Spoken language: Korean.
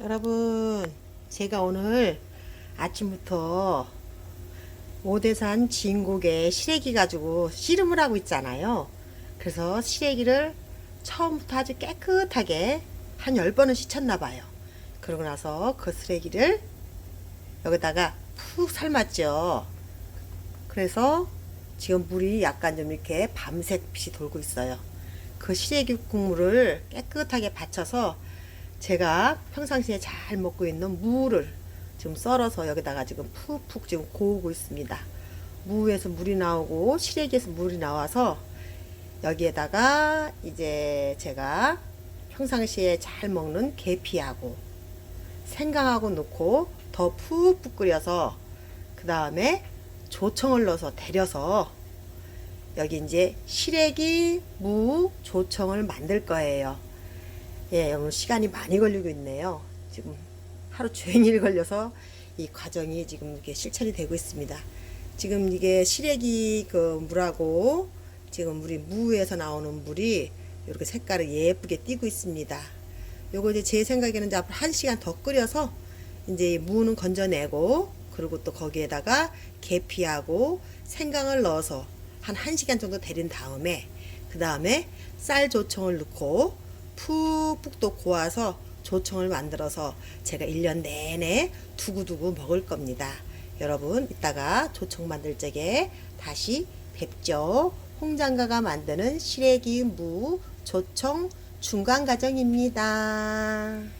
여러분, 제가 오늘 아침부터 오대산 진곡에 시래기 가지고 씨름을 하고 있잖아요. 그래서 시래기를 처음부터 아주 깨끗하게 한 10번은 씻었나 봐요. 그러고 나서 그 쓰레기를 여기다가 푹 삶았죠. 그래서 지금 물이 약간 좀 이렇게 밤색 빛이 돌고 있어요. 그 시래기 국물을 깨끗하게 받쳐서 제가 평상시에 잘 먹고 있는 무를 지금 썰어서 여기다가 지금 푹푹 지금 고우고 있습니다. 무에서 물이 나오고 시래기에서 물이 나와서 여기에다가 이제 제가 평상시에 잘 먹는 계피하고 생강하고 넣고 더 푹푹 끓여서 그 다음에 조청을 넣어서 데려서 여기 이제 시래기, 무, 조청을 만들 거예요. 예, 오늘 시간이 많이 걸리고 있네요. 지금 하루 종일 걸려서 이 과정이 지금 이렇게 실천이 되고 있습니다. 지금 이게 시래기 그 물하고 지금 물이 무에서 나오는 물이 이렇게 색깔을 예쁘게 띄고 있습니다. 요거 이제 제 생각에는 이제 앞으로 한 시간 더 끓여서 이제 이 무는 건져내고 그리고 또 거기에다가 계피하고 생강을 넣어서 한 1시간 정도 데린 다음에 그 다음에 쌀 조청을 넣고 푹푹 또 고아서 조청을 만들어서 제가 1년 내내 두고두고 먹을 겁니다. 여러분 이따가 조청 만들 적에 다시 뵙죠. 홍장가가 만드는 시래기 무 조청 중간 과정입니다.